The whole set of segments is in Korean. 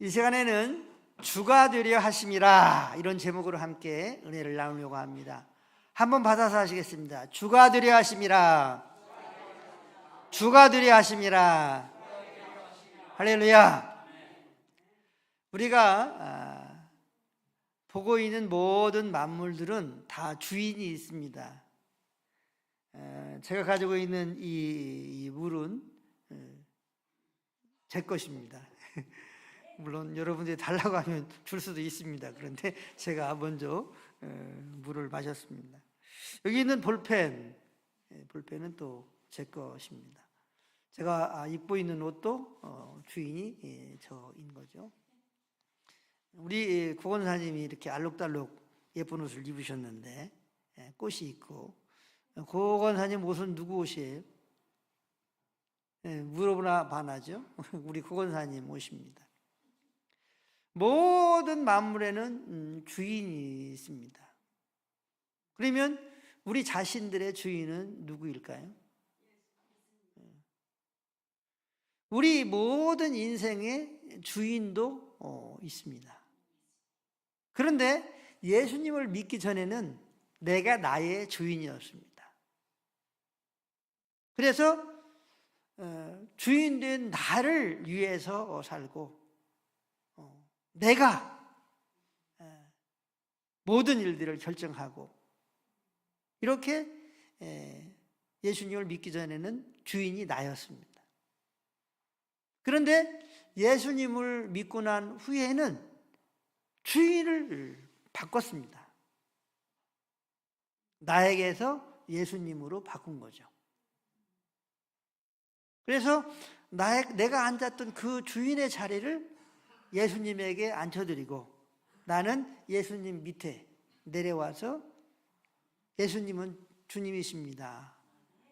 이 시간에는 주가 되려 하심이라 이런 제목으로 함께 은혜를 나누려고 합니다. 한번 받아서 하시겠습니다. 주가 되려 하심이라. 주가 되려 하심이라. 할렐루야. 우리가 아, 보고 있는 모든 만물들은 다 주인이 있습니다. 에, 제가 가지고 있는 이, 이 물은 에, 제 것입니다. 물론 여러분들이 달라고 하면 줄 수도 있습니다. 그런데 제가 먼저 에, 물을 마셨습니다. 여기 있는 볼펜, 에, 볼펜은 또 제 것입니다. 제가 아, 입고 있는 옷도 어, 주인이 예, 저인 거죠. 우리 구원사님이 이렇게 알록달록 예쁜 옷을 입으셨는데 예, 꽃이 있고 구원사님 옷은 누구 옷이에요? 예, 물어보나 반하죠. 우리 구원사님 옷입니다. 모든 만물에는 음, 주인이 있습니다. 그러면 우리 자신들의 주인은 누구일까요? 우리 모든 인생의 주인도 어, 있습니다. 그런데 예수님을 믿기 전에는 내가 나의 주인이었습니다. 그래서 어, 주인 된 나를 위해서 살고 어, 내가 어, 모든 일들을 결정하고 이렇게 에, 예수님을 믿기 전에는 주인이 나였습니다. 그런데 예수님을 믿고 난 후에는 주인을 바꿨습니다. 나에게서 예수님으로 바꾼 거죠. 그래서 나의, 내가 앉았던 그 주인의 자리를 예수님에게 앉혀드리고 나는 예수님 밑에 내려와서 예수님은 주님이십니다.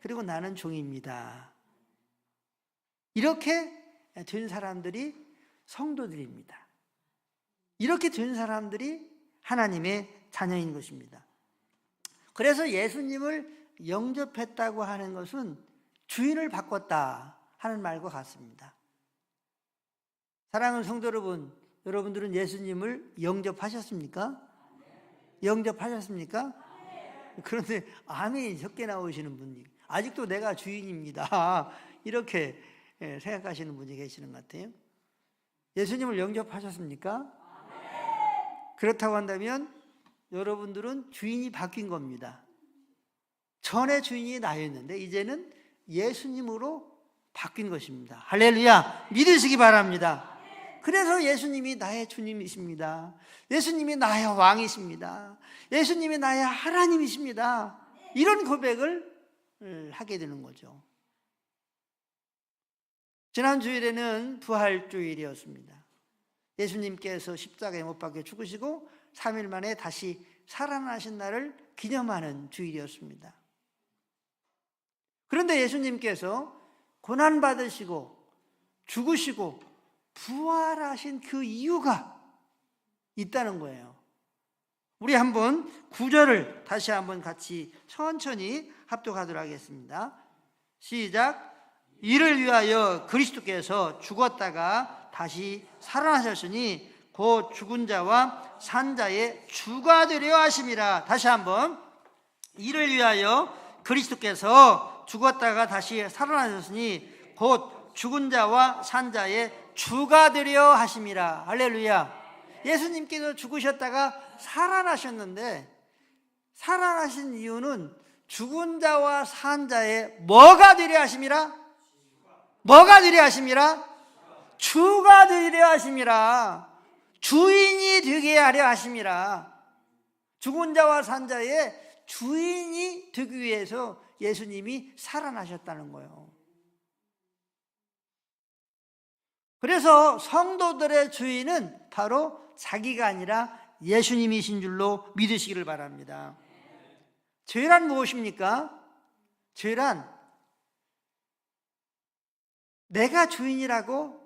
그리고 나는 종입니다. 이렇게 된 사람들이 성도들입니다. 이렇게 된 사람들이 하나님의 자녀인 것입니다. 그래서 예수님을 영접했다고 하는 것은 주인을 바꿨다 하는 말과 같습니다. 사랑하는 성도 여러분, 여러분들은 예수님을 영접하셨습니까? 영접하셨습니까? 그런데 아멘이 적게 나오시는 분이 아직도 내가 주인입니다. 이렇게 예, 생각하시는 분이 계시는 것 같아요. 예수님을 영접하셨습니까? 그렇다고 한다면 여러분들은 주인이 바뀐 겁니다. 전에 주인이 나였는데 이제는 예수님으로 바뀐 것입니다. 할렐루야! 믿으시기 바랍니다. 그래서 예수님이 나의 주님이십니다. 예수님이 나의 왕이십니다. 예수님이 나의 하나님이십니다. 이런 고백을 하게 되는 거죠. 지난 주일에는 부활 주일이었습니다. 예수님께서 십자가에 못 박혀 죽으시고 3일 만에 다시 살아나신 날을 기념하는 주일이었습니다. 그런데 예수님께서 고난 받으시고 죽으시고 부활하신 그 이유가 있다는 거예요. 우리 한번 구절을 다시 한번 같이 천천히 합독하도록 하겠습니다. 시작. 이를 위하여 그리스도께서 죽었다가 다시 살아나셨으니 곧 죽은 자와 산 자의 주가 되려 하심이라. 다시 한번 이를 위하여 그리스도께서 죽었다가 다시 살아나셨으니 곧 죽은 자와 산 자의 주가 되려 하심이라. 할렐루야. 예수님께서 죽으셨다가 살아나셨는데 살아나신 이유는 죽은 자와 산 자의 뭐가 되려 하심이라? 뭐가 되려 하심이라? 주가 되려 하심이라. 주인이 되게 하려 하심이라. 죽은 자와 산 자의 주인이 되기 위해서 예수님이 살아나셨다는 거예요. 그래서 성도들의 주인은 바로 자기가 아니라 예수님이신 줄로 믿으시기를 바랍니다. 죄란 무엇입니까? 죄란 내가 주인이라고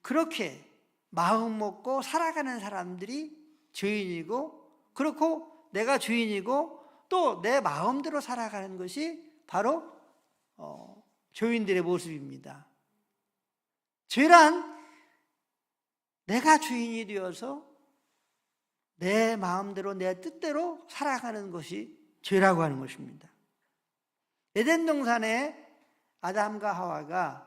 그렇게 마음 먹고 살아가는 사람들이 주인이고 그렇고 내가 주인이고 또 내 마음대로 살아가는 것이 바로 어, 교인들의 모습입니다. 죄란 내가 주인이 되어서 내 마음대로 내 뜻대로 살아가는 것이 죄라고 하는 것입니다. 에덴 동산에 아담과 하와가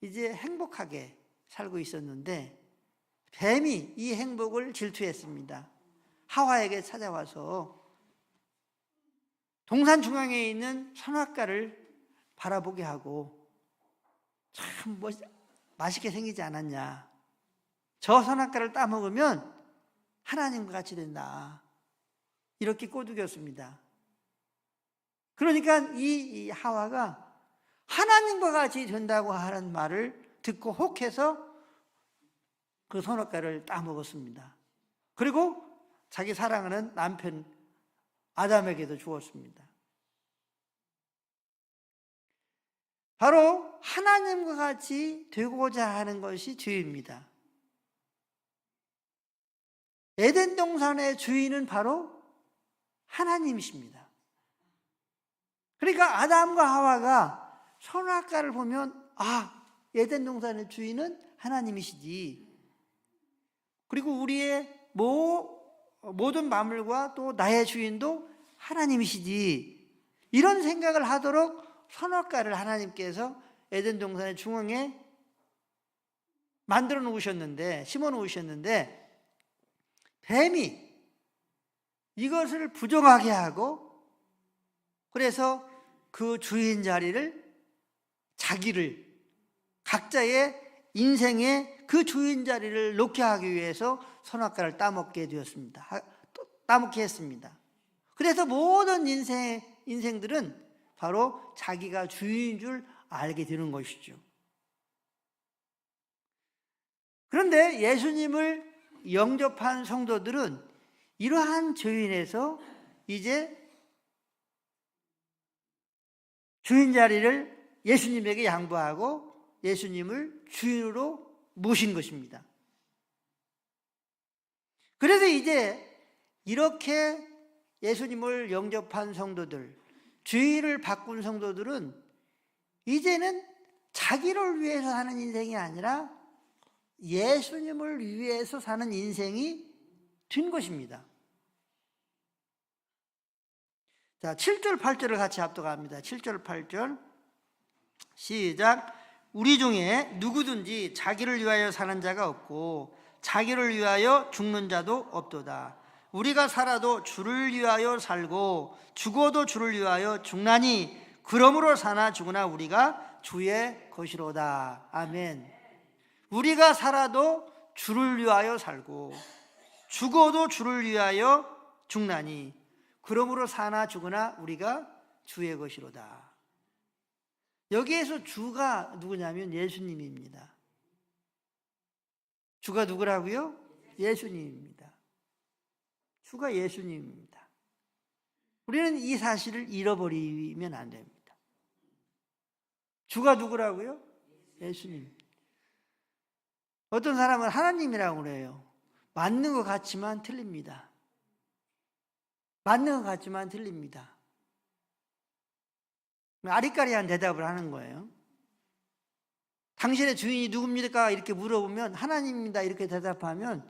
이제 행복하게 살고 있었는데 뱀이 이 행복을 질투했습니다. 하와에게 찾아와서 동산 중앙에 있는 선악과를 바라보게 하고 참 멋, 맛있게 생기지 않았냐. 저 선악과를 따먹으면 하나님과 같이 된다. 이렇게 꼬드겼습니다. 그러니까 이, 이 하와가 하나님과 같이 된다고 하는 말을 듣고 혹해서 그 선악과를 따먹었습니다. 그리고 자기 사랑하는 남편 아담에게도 주었습니다. 바로 하나님과 같이 되고자 하는 것이 죄입니다. 에덴 동산의 주인은 바로 하나님이십니다. 그러니까 아담과 하와가 선악과를 보면 아 에덴 동산의 주인은 하나님이시지. 그리고 우리의 모, 모든 만물과 또 나의 주인도 하나님이시지. 이런 생각을 하도록 선악과를 하나님께서 에덴 동산의 중앙에 만들어 놓으셨는데 심어 놓으셨는데 뱀이 이것을 부정하게 하고 그래서 그 주인 자리를 자기를 각자의 인생의 그 주인 자리를 놓게 하기 위해서 선악과를 따먹게 되었습니다. 따먹게 했습니다. 그래서 모든 인생 인생들은 바로 자기가 주인인 줄 알게 되는 것이죠. 그런데 예수님을 영접한 성도들은 이러한 죄인에서 이제 주인 자리를 예수님에게 양보하고 예수님을 주인으로 모신 것입니다. 그래서 이제 이렇게 예수님을 영접한 성도들, 주인을 바꾼 성도들은 이제는 자기를 위해서 사는 인생이 아니라 예수님을 위해서 사는 인생이 된 것입니다. 자, 7절, 8절을 같이 합독합니다. 7절, 8절. 시작. 우리 중에 누구든지 자기를 위하여 사는 자가 없고 자기를 위하여 죽는 자도 없도다. 우리가 살아도 주를 위하여 살고 죽어도 주를 위하여 죽나니 그러므로 사나 죽으나 우리가 주의 것이로다. 아멘. 우리가 살아도 주를 위하여 살고 죽어도 주를 위하여 죽나니 그러므로 사나 죽으나 우리가 주의 것이로다. 여기에서 주가 누구냐면 예수님입니다. 주가 누구라고요? 예수님입니다. 주가 예수님입니다. 우리는 이 사실을 잃어버리면 안 됩니다. 주가 누구라고요? 예수님. 어떤 사람은 하나님이라고 그래요. 맞는 것 같지만 틀립니다. 맞는 것 같지만 틀립니다. 아리까리한 대답을 하는 거예요. 당신의 주인이 누굽니까? 이렇게 물어보면 하나님입니다. 이렇게 대답하면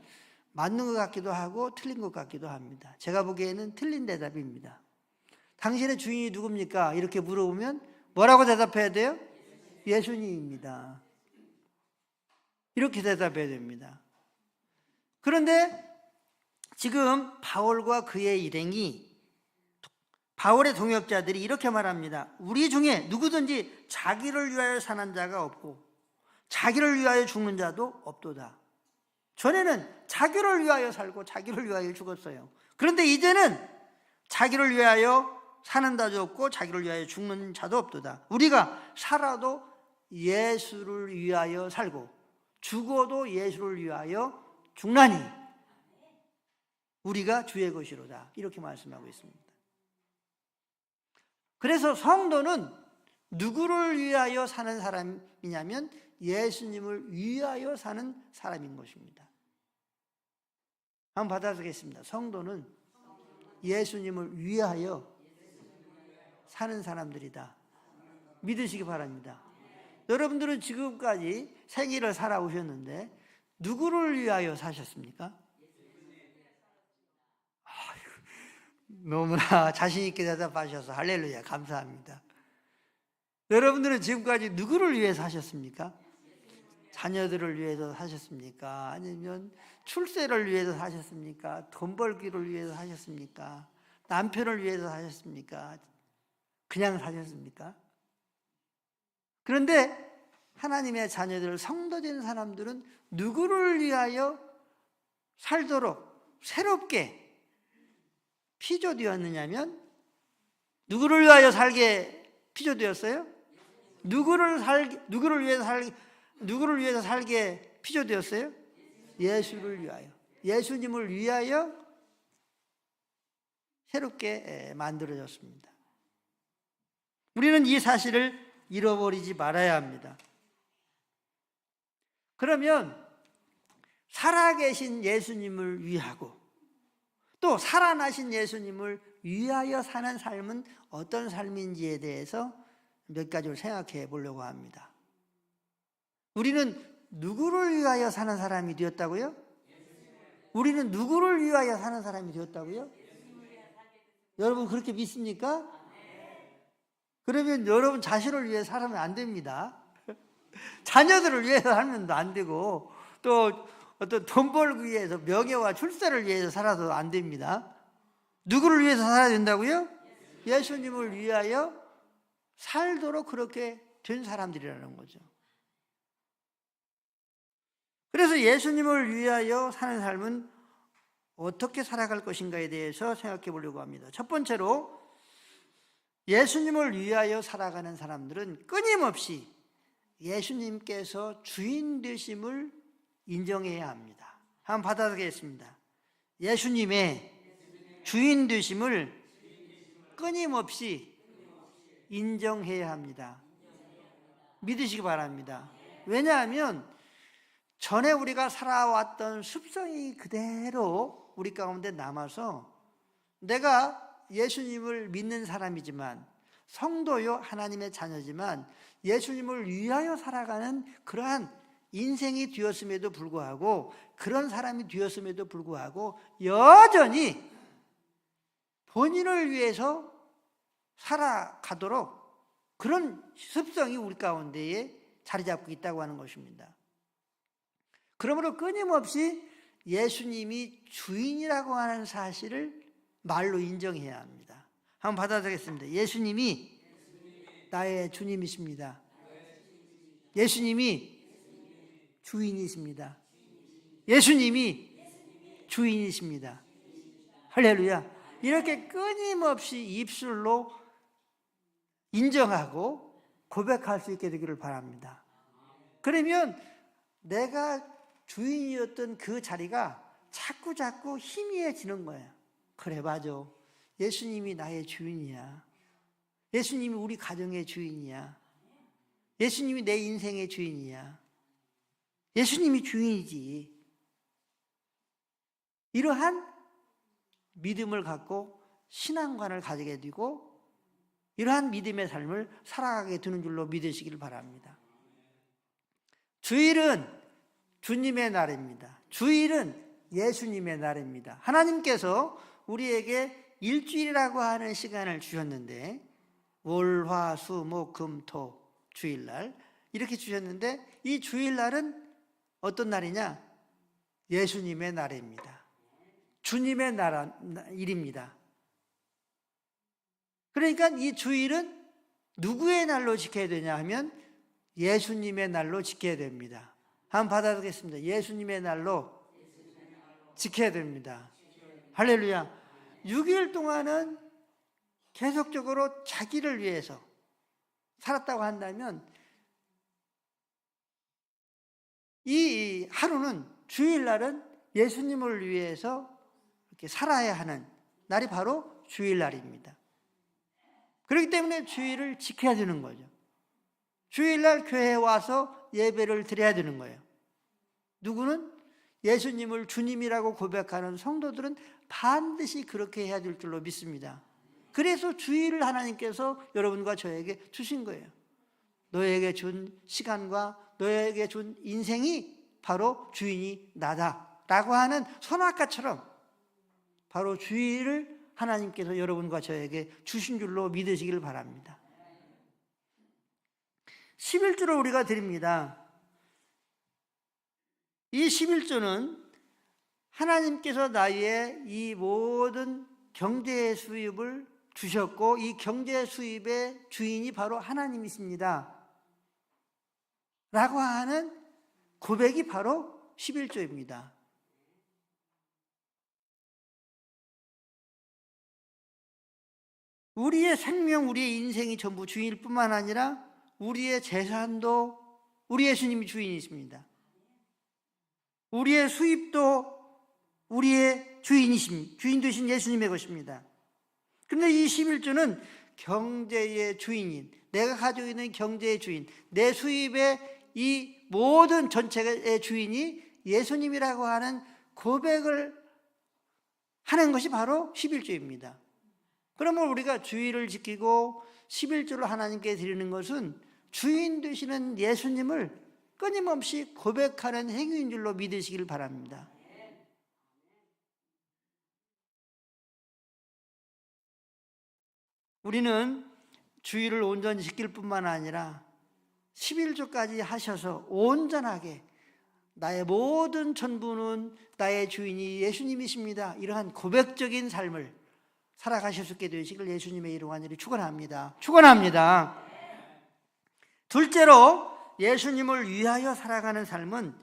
맞는 것 같기도 하고 틀린 것 같기도 합니다. 제가 보기에는 틀린 대답입니다. 당신의 주인이 누굽니까? 이렇게 물어보면 뭐라고 대답해야 돼요? 예수님입니다. 이렇게 대답해야 됩니다. 그런데 지금 바울과 그의 일행이 바울의 동역자들이 이렇게 말합니다. 우리 중에 누구든지 자기를 위하여 사는 자가 없고 자기를 위하여 죽는 자도 없도다. 전에는 자기를 위하여 살고 자기를 위하여 죽었어요. 그런데 이제는 자기를 위하여 사는 자도 없고 자기를 위하여 죽는 자도 없도다. 우리가 살아도 예수를 위하여 살고 죽어도 예수를 위하여 죽나니 우리가 주의 것이로다. 이렇게 말씀하고 있습니다. 그래서 성도는 누구를 위하여 사는 사람이냐면 예수님을 위하여 사는 사람인 것입니다. 한번 받아보겠습니다. 성도는 예수님을 위하여 사는 사람들이다. 믿으시기 바랍니다. 여러분들은 지금까지 생일을 살아오셨는데 누구를 위하여 사셨습니까? 너무나 자신 있게 대답하셔서 할렐루야 감사합니다. 여러분들은 지금까지 누구를 위해 사셨습니까? 자녀들을 위해서 사셨습니까? 아니면 출세를 위해서 사셨습니까? 돈 벌기를 위해서 사셨습니까? 남편을 위해서 사셨습니까? 그냥 사셨습니까? 그런데 하나님의 자녀들, 성도된 사람들은 누구를 위하여 살도록 새롭게 피조되었느냐면 누구를 위하여 살게 피조되었어요? 누구를 살 누구를 위해서 살 누구를 위해서 살게 피조되었어요? 예수를 위하여. 예수님을 위하여 새롭게 만들어졌습니다. 우리는 이 사실을 잃어버리지 말아야 합니다. 그러면 살아계신 예수님을 위하고 또 살아나신 예수님을 위하여 사는 삶은 어떤 삶인지에 대해서 몇 가지를 생각해 보려고 합니다. 우리는 누구를 위하여 사는 사람이 되었다고요? 우리는 누구를 위하여 사는 사람이 되었다고요? 여러분 그렇게 믿습니까? 그러면 여러분 자신을 위해 살면 안 됩니다. 자녀들을 위해서 살면 안 되고 또 어떤 돈 벌기 위해서 명예와 출세를 위해서 살아도 안 됩니다. 누구를 위해서 살아야 된다고요? 예수님을 위하여 살도록 그렇게 된 사람들이라는 거죠. 그래서 예수님을 위하여 사는 삶은 어떻게 살아갈 것인가에 대해서 생각해 보려고 합니다. 첫 번째로 예수님을 위하여 살아가는 사람들은 끊임없이 예수님께서 주인 되심을 인정해야 합니다. 한번 받아보겠습니다. 예수님의 주인 되심을 끊임없이 인정해야 합니다. 믿으시기 바랍니다. 왜냐하면 전에 우리가 살아왔던 습성이 그대로 우리 가운데 남아서 내가 예수님을 믿는 사람이지만 성도요 하나님의 자녀지만 예수님을 위하여 살아가는 그러한 인생이 되었음에도 불구하고 그런 사람이 되었음에도 불구하고 여전히 본인을 위해서 살아가도록 그런 습성이 우리 가운데에 자리 잡고 있다고 하는 것입니다. 그러므로 끊임없이 예수님이 주인이라고 하는 사실을 말로 인정해야 합니다. 한번 받아들겠습니다. 예수님이 나의 주님이십니다. 예수님이 주인이십니다. 예수님이 주인이십니다. 할렐루야. 이렇게 끊임없이 입술로 인정하고 고백할 수 있게 되기를 바랍니다. 그러면 내가 주인이었던 그 자리가 자꾸 자꾸 희미해지는 거예요. 그래 맞아. 예수님이 나의 주인이야. 예수님이 우리 가정의 주인이야. 예수님이 내 인생의 주인이야. 예수님이 주인이지. 이러한 믿음을 갖고 신앙관을 가지게 되고 이러한 믿음의 삶을 살아가게 되는 줄로 믿으시기를 바랍니다. 주일은 주님의 날입니다. 주일은 예수님의 날입니다. 하나님께서 우리에게 일주일이라고 하는 시간을 주셨는데 월, 화, 수, 목, 금, 토 주일날 이렇게 주셨는데 이 주일날은 어떤 날이냐? 예수님의 날입니다. 주님의 날 일입니다. 그러니까 이 주일은 누구의 날로 지켜야 되냐 하면 예수님의 날로 지켜야 됩니다. 한번 받아보겠습니다. 예수님의 날로 지켜야 됩니다. 할렐루야. 6일 동안은 계속적으로 자기를 위해서 살았다고 한다면 이 하루는 주일날은 예수님을 위해서 이렇게 살아야 하는 날이 바로 주일날입니다. 그렇기 때문에 주일을 지켜야 되는 거죠. 주일날 교회에 와서 예배를 드려야 되는 거예요. 누구는 예수님을 주님이라고 고백하는 성도들은 반드시 그렇게 해야 될 줄로 믿습니다. 그래서 주일을 하나님께서 여러분과 저에게 주신 거예요. 너에게 준 시간과 너에게 준 인생이 바로 주인이 나다라고 하는 선악과처럼 바로 주의를 하나님께서 여러분과 저에게 주신 줄로 믿으시길 바랍니다. 11조를 우리가 드립니다. 이 11조는 하나님께서 나의 이 모든 경제 수입을 주셨고 이 경제 수입의 주인이 바로 하나님이십니다. 라고 하는 고백이 바로 11조입니다. 우리의 생명, 우리의 인생이 전부 주인일 뿐만 아니라 우리의 재산도 우리 예수님이 주인이십니다. 우리의 수입도 우리의 주인이십, 주인 되신 예수님의 것입니다. 근데 이 11조는 경제의 주인인, 내가 가지고 있는 경제의 주인, 내 수입의 이 모든 전체의 주인이 예수님이라고 하는 고백을 하는 것이 바로 11조입니다. 그러면 우리가 주의를 지키고 11조를 하나님께 드리는 것은 주인 되시는 예수님을 끊임없이 고백하는 행위인 줄로 믿으시길 바랍니다. 우리는 주의를 온전히 지킬 뿐만 아니라 11조까지 하셔서 온전하게 나의 모든 전부는 나의 주인이 예수님이십니다. 이러한 고백적인 삶을 살아가실 수 있게 되시길 예수님의 이름 완전히 축원합니다. 축원합니다. 둘째로 예수님을 위하여 살아가는 삶은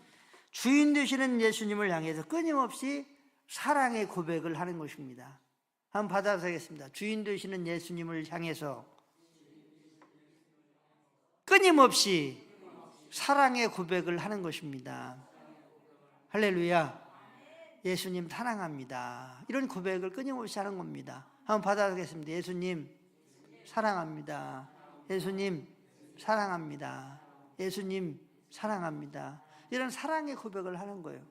주인 되시는 예수님을 향해서 끊임없이 사랑의 고백을 하는 것입니다. 한번 받아서겠습니다. 주인 되시는 예수님을 향해서 끊임없이 사랑의 고백을 하는 것입니다. 할렐루야. 예수님 사랑합니다. 이런 고백을 끊임없이 하는 겁니다. 한번 받아보겠습니다. 예수님 사랑합니다. 예수님 사랑합니다. 예수님 사랑합니다. 이런 사랑의 고백을 하는 거예요.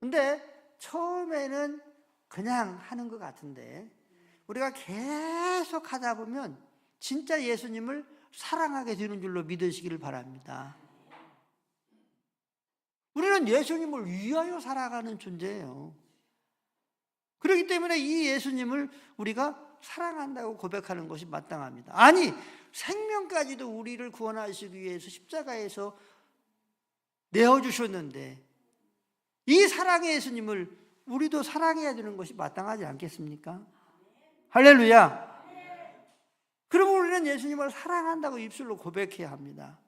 근데 처음에는 그냥 하는 것 같은데 우리가 계속 하다 보면 진짜 예수님을 사랑하게 되는 줄로 믿으시기를 바랍니다. 우리는 예수님을 위하여 살아가는 존재예요. 그렇기 때문에 이 예수님을 우리가 사랑한다고 고백하는 것이 마땅합니다. 아니, 생명까지도 우리를 구원하시기 위해서 십자가에서 내어주셨는데, 이 사랑의 예수님을 우리도 사랑해야 되는 것이 마땅하지 않겠습니까? 할렐루야! 그러면 우리는 예수님을 사랑한다고 입술로 고백해야 합니다.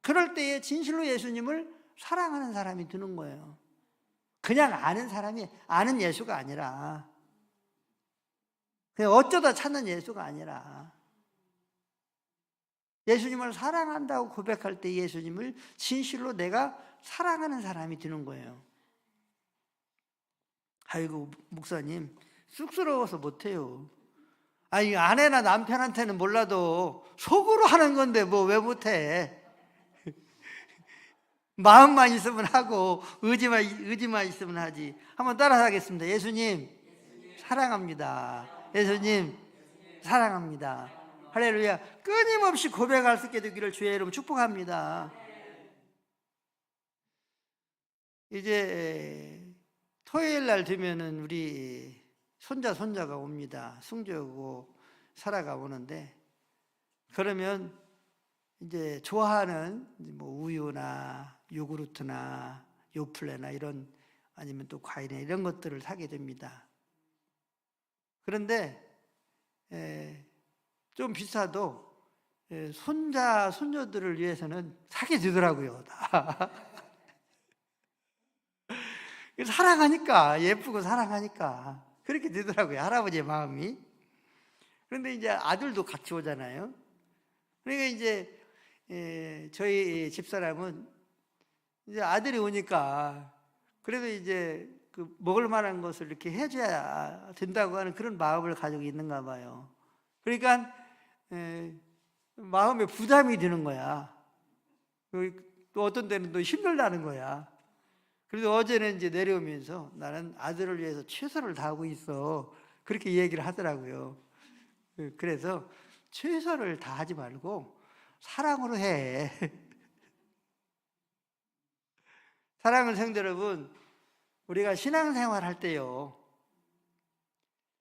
그럴 때에 진실로 예수님을 사랑하는 사람이 되는 거예요. 그냥 아는 사람이 아는 예수가 아니라 그냥 어쩌다 찾는 예수가 아니라 예수님을 사랑한다고 고백할 때 예수님을 진실로 내가 사랑하는 사람이 되는 거예요. 아이고 목사님 쑥스러워서 못해요. 아니 아내나 남편한테는 몰라도 속으로 하는 건데 뭐 왜 못해? 마음만 있으면 하고 의지만 의지만 있으면 하지. 한번 따라하겠습니다. 예수님 사랑합니다. 예수님 사랑합니다. 할렐루야. 끊임없이 고백할 수 있게 되기를 주의 이름 축복합니다. 이제 토요일 날 되면은 우리 손자 손자가 옵니다. 승조고 살아가 오는데 그러면 이제 좋아하는 뭐 우유나 요구르트나 요플레나 이런 아니면 또 과일이나 이런 것들을 사게 됩니다. 그런데 에, 좀 비싸도 에, 손자 손녀들을 위해서는 사게 되더라고요. 사랑하니까 예쁘고 사랑하니까 그렇게 되더라고요. 할아버지의 마음이. 그런데 이제 아들도 같이 오잖아요. 그러니까 이제 에, 저희 집사람은 이제 아들이 오니까 그래도 이제 그 먹을 만한 것을 이렇게 해줘야 된다고 하는 그런 마음을 가지고 있는가 봐요. 그러니까 에, 마음에 부담이 드는 거야. 또 어떤 때는 또 힘들다는 거야. 그래도 어제는 이제 내려오면서 나는 아들을 위해서 최선을 다하고 있어. 그렇게 얘기를 하더라고요. 그래서 최선을 다하지 말고 사랑으로 해. 사랑하는 성도 여러분, 우리가 신앙생활 할 때요.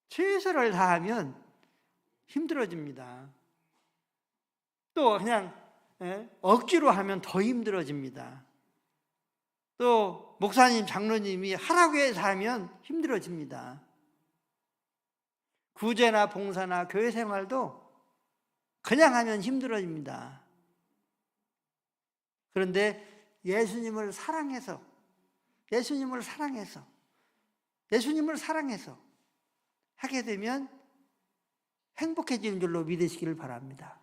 최선을 다하면 힘들어집니다. 또 그냥 예, 억지로 하면 더 힘들어집니다. 또 목사님, 장로님이 하라고 해서 하면 힘들어집니다. 구제나 봉사나 교회 생활도 그냥 하면 힘들어집니다. 그런데 예수님을 사랑해서 예수님을 사랑해서 예수님을 사랑해서 하게 되면 행복해지는 줄로 믿으시기를 바랍니다.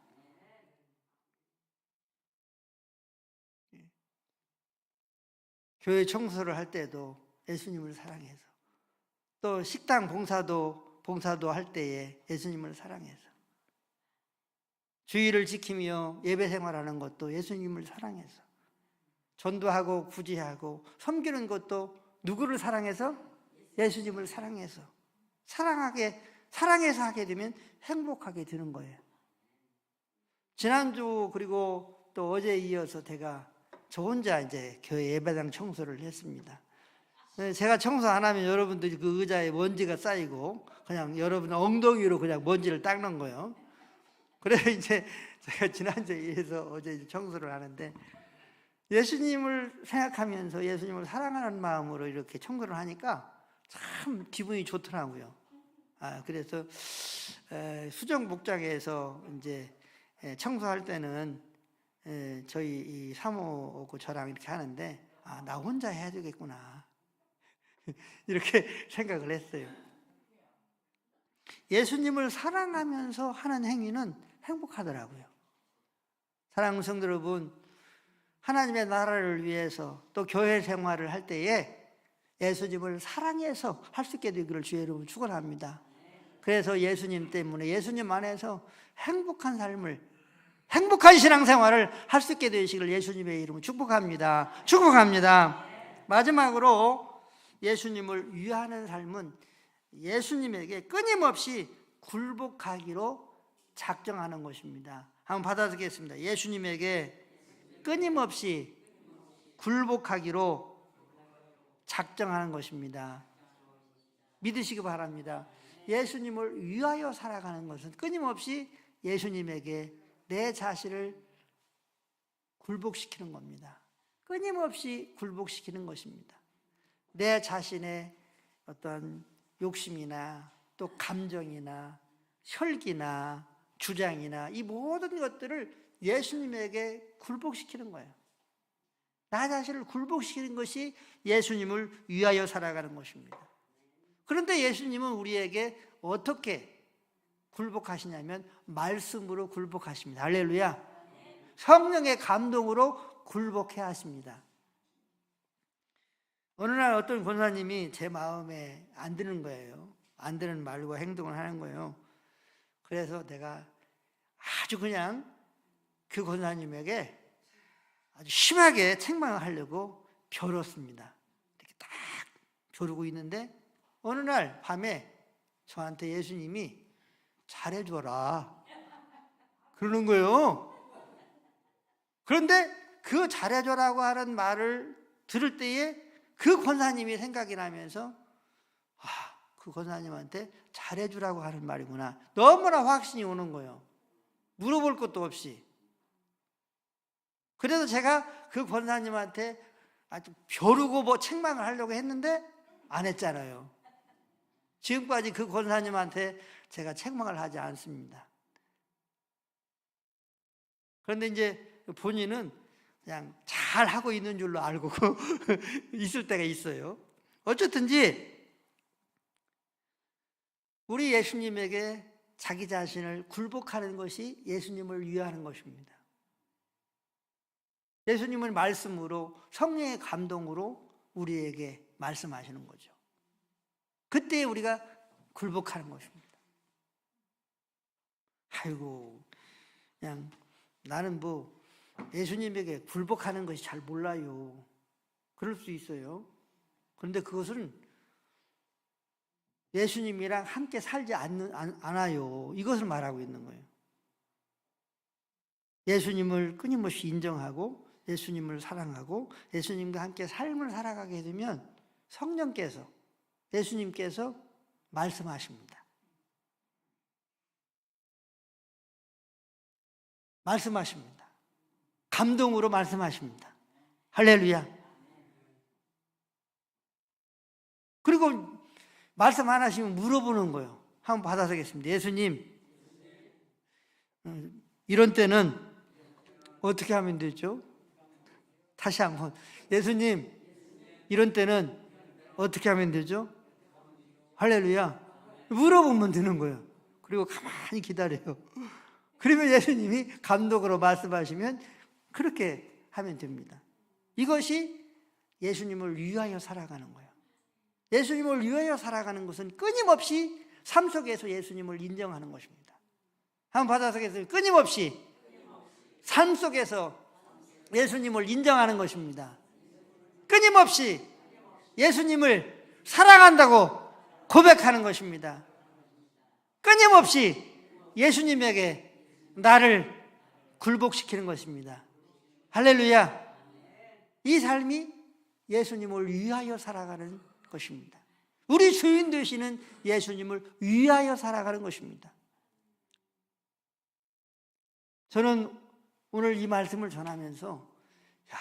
교회 청소를 할 때도 예수님을 사랑해서 또 식당 봉사도 봉사도 할 때에 예수님을 사랑해서 주의를 지키며 예배 생활하는 것도 예수님을 사랑해서 전도하고 구제하고 섬기는 것도 누구를 사랑해서 예수님을 사랑해서 사랑하게 사랑해서 하게 되면 행복하게 되는 거예요. 지난주 그리고 또 어제 이어서 제가 저 혼자 이제 교회 예배당 청소를 했습니다. 네, 제가 청소 안 하면 여러분들이 그 의자에 먼지가 쌓이고 그냥 여러분 엉덩이로 그냥 먼지를 닦는 거예요. 그래서 이제 제가 지난주에 의해서 어제 청소를 하는데 예수님을 생각하면서 예수님을 사랑하는 마음으로 이렇게 청소를 하니까 참 기분이 좋더라고요. 아, 그래서 에, 수정 목장에서 이제 에, 청소할 때는 에, 저희 이 사모하고 저랑 이렇게 하는데 아, 나 혼자 해야 되겠구나. 이렇게 생각을 했어요. 예수님을 사랑하면서 하는 행위는 행복하더라고요. 사랑하는 성도 여러분, 하나님의 나라를 위해서 또 교회 생활을 할 때에 예수님을 사랑해서 할 수 있게 되기를 주의 여러분 축원합니다. 그래서 예수님 때문에 예수님 안에서 행복한 삶을 행복한 신앙생활을 할 수 있게 되시길 예수님의 이름으로 축복합니다. 축복합니다. 마지막으로 예수님을 위하는 삶은 예수님에게 끊임없이 굴복하기로 작정하는 것입니다. 한번 받아듣겠습니다. 예수님에게 끊임없이 굴복하기로 작정하는 것입니다. 믿으시기 바랍니다. 예수님을 위하여 살아가는 것은 끊임없이 예수님에게 내 자신을 굴복시키는 겁니다. 끊임없이 굴복시키는 것입니다. 내 자신의 어떤 욕심이나 또 감정이나 혈기나 주장이나 이 모든 것들을 예수님에게 굴복시키는 거예요. 나 자신을 굴복시키는 것이 예수님을 위하여 살아가는 것입니다. 그런데 예수님은 우리에게 어떻게 굴복하시냐면 말씀으로 굴복하십니다. 할렐루야. 성령의 감동으로 굴복해 하십니다. 어느 날 어떤 권사님이 제 마음에 안 드는 거예요. 안 드는 말과 행동을 하는 거예요. 그래서 내가 아주 그냥 그 권사님에게 아주 심하게 책망을 하려고 벼렀습니다. 이렇게 딱 벼르고 있는데 어느 날 밤에 저한테 예수님이 잘해줘라. 그러는 거예요. 그런데 그 잘해줘라고 하는 말을 들을 때에 그 권사님이 생각이 나면서 아, 그 권사님한테 잘해주라고 하는 말이구나. 너무나 확신이 오는 거예요. 물어볼 것도 없이. 그래서 제가 그 권사님한테 아주 벼르고 뭐 책망을 하려고 했는데 안 했잖아요. 지금까지 그 권사님한테 제가 책망을 하지 않습니다. 그런데 이제 본인은 그냥 잘 하고 있는 줄로 알고 있을 때가 있어요. 어쨌든지 우리 예수님에게 자기 자신을 굴복하는 것이 예수님을 위하는 것입니다. 예수님은 말씀으로 성령의 감동으로 우리에게 말씀하시는 거죠. 그때 우리가 굴복하는 것입니다. 아이고, 그냥 나는 뭐 예수님에게 굴복하는 것이 잘 몰라요. 그럴 수 있어요. 그런데 그것은 예수님이랑 함께 살지 않는, 않, 않아요. 이것을 말하고 있는 거예요. 예수님을 끊임없이 인정하고 예수님을 사랑하고 예수님과 함께 삶을 살아가게 되면 성령께서 예수님께서 말씀하십니다. 말씀하십니다. 감동으로 말씀하십니다. 할렐루야. 그리고 말씀 안 하시면 물어보는 거예요. 한번 받아서겠습니다. 예수님, 음, 이런 때는 어떻게 하면 되죠? 다시 한 번. 예수님, 이런 때는 어떻게 하면 되죠? 할렐루야. 물어보면 되는 거예요. 그리고 가만히 기다려요. 그러면 예수님이 감독으로 말씀하시면 그렇게 하면 됩니다. 이것이 예수님을 위하여 살아가는 거예요. 예수님을 위하여 살아가는 것은 끊임없이 삶 속에서 예수님을 인정하는 것입니다. 한번 받아서겠어요. 끊임없이 삶 속에서 예수님을 인정하는 것입니다. 끊임없이 예수님을 사랑한다고 고백하는 것입니다. 끊임없이 예수님에게 나를 굴복시키는 것입니다. 할렐루야. 이 삶이 예수님을 위하여 살아가는 것입니다. 우리 주인 되시는 예수님을 위하여 살아가는 것입니다. 저는 오늘 이 말씀을 전하면서 야,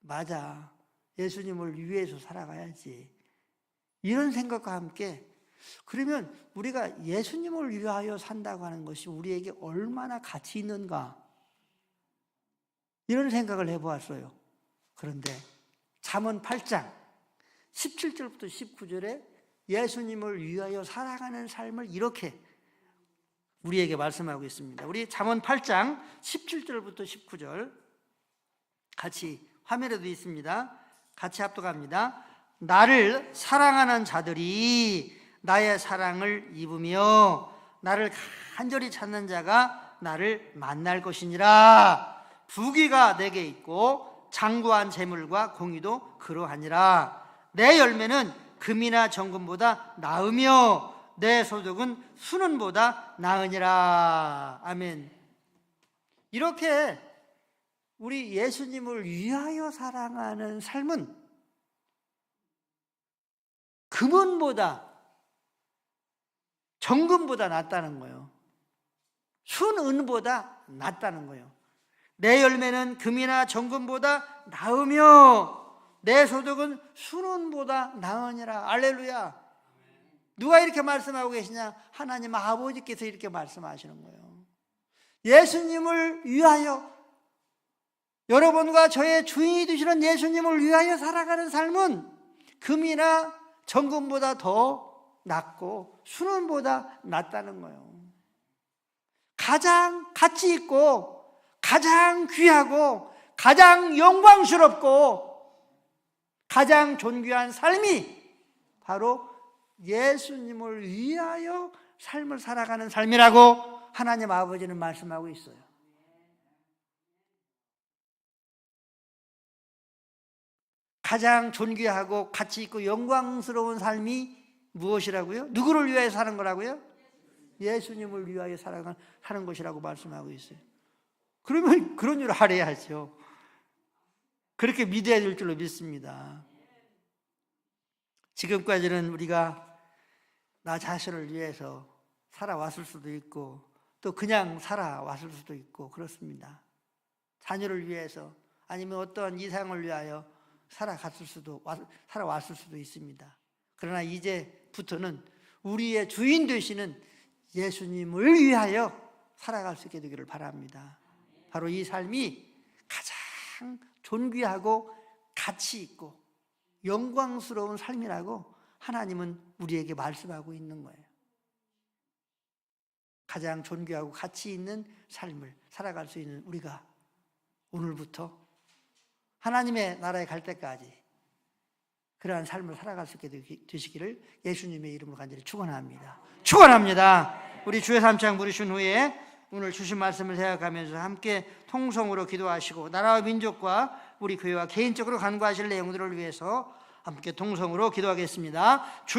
맞아. 예수님을 위해서 살아가야지. 이런 생각과 함께 그러면 우리가 예수님을 위하여 산다고 하는 것이 우리에게 얼마나 가치 있는가? 이런 생각을 해보았어요. 그런데 잠언 8장 17절부터 19절에 예수님을 위하여 살아가는 삶을 이렇게 우리에게 말씀하고 있습니다. 우리 잠언 8장 17절부터 19절 같이 화면에도 있습니다. 같이 합독합니다. 나를 사랑하는 자들이 나의 사랑을 입으며 나를 간절히 찾는 자가 나를 만날 것이니라. 부귀가 내게 있고 장구한 재물과 공의도 그러하니라. 내 열매는 금이나 정금보다 나으며 내 소득은 수는보다 나으니라. 아멘. 이렇게 우리 예수님을 위하여 사랑하는 삶은 금은보다 정금보다 낫다는 거예요. 순은보다 낫다는 거예요. 내 열매는 금이나 정금보다 나으며 내 소득은 순은보다 나으니라. 알렐루야. 누가 이렇게 말씀하고 계시냐? 하나님 아버지께서 이렇게 말씀하시는 거예요. 예수님을 위하여 여러분과 저의 주인이 되시는 예수님을 위하여 살아가는 삶은 금이나 정금보다 더 낫고 순원보다 낫다는 거예요. 가장 가치 있고 가장 귀하고 가장 영광스럽고 가장 존귀한 삶이 바로 예수님을 위하여 삶을 살아가는 삶이라고 하나님 아버지는 말씀하고 있어요. 가장 존귀하고 가치 있고 영광스러운 삶이 무엇이라고요? 누구를 위하여 사는 거라고요? 예수님을 위하여 살아가는 하는 것이라고 말씀하고 있어요. 그러면 그런 줄 알아야죠. 그렇게 믿어야 될 줄로 믿습니다. 지금까지는 우리가 나 자신을 위해서 살아왔을 수도 있고 또 그냥 살아왔을 수도 있고 그렇습니다. 자녀를 위해서 아니면 어떠한 이상을 위하여 살아갔을 수도 살아왔을 수도 있습니다. 그러나 이제 부터는 우리의 주인 되시는 예수님을 위하여 살아갈 수 있게 되기를 바랍니다. 바로 이 삶이 가장 존귀하고 가치 있고 영광스러운 삶이라고 하나님은 우리에게 말씀하고 있는 거예요. 가장 존귀하고 가치 있는 삶을 살아갈 수 있는 우리가 오늘부터 하나님의 나라에 갈 때까지 그러한 삶을 살아갈 수 있게 되시기를 예수님의 이름으로 간절히 축원합니다. 축원합니다. 우리 주의 삼창 부르신 후에 오늘 주신 말씀을 생각하면서 함께 통성으로 기도하시고 나라와 민족과 우리 교회와 개인적으로 간구하실 내용들을 위해서 함께 통성으로 기도하겠습니다. 주